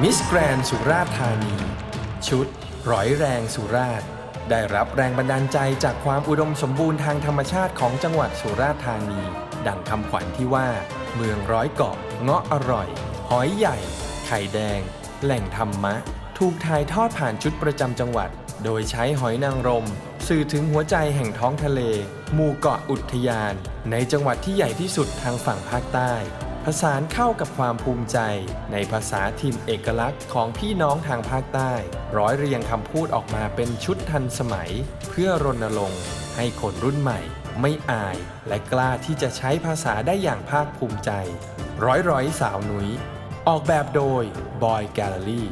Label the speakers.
Speaker 1: มิสแกรนสุราษฎร์ธานี ชุด ร้อยแรงสุราษฎร์ได้รับแรงบันดาลใจจากความอุดมสมบูรณ์ทางธรรมชาติของจังหวัดสุราษฎร์ธานี ดังคำขวัญที่ว่า เมืองร้อยเกาะเงาะอร่อย หอยใหญ่ ไข่แดง แหล่งธรรมะ ถูกถ่ายทอดผ่านชุดประจำจังหวัด โดยใช้หอยนางรม สื่อถึงหัวใจแห่งท้องทะเล หมู่เกาะอุทยาน ในจังหวัดที่ใหญ่ที่สุดทางฝั่งภาคใต้ ผสานเข้ากับความภูมิใจ ในภาษาทิมเอกลักษณ์ของพี่น้องทางภาคใต้ ร้อยเรียงคำพูดออกมาเป็นชุดทันสมัย เพื่อรณรงค์ให้คนรุ่นใหม่ ไม่อายและกล้าที่จะใช้ภาษาได้อย่างภาคภูมิใจ ร้อยร้อยสาวหนุย ออกแบบโดยบอยแกลเลอรี่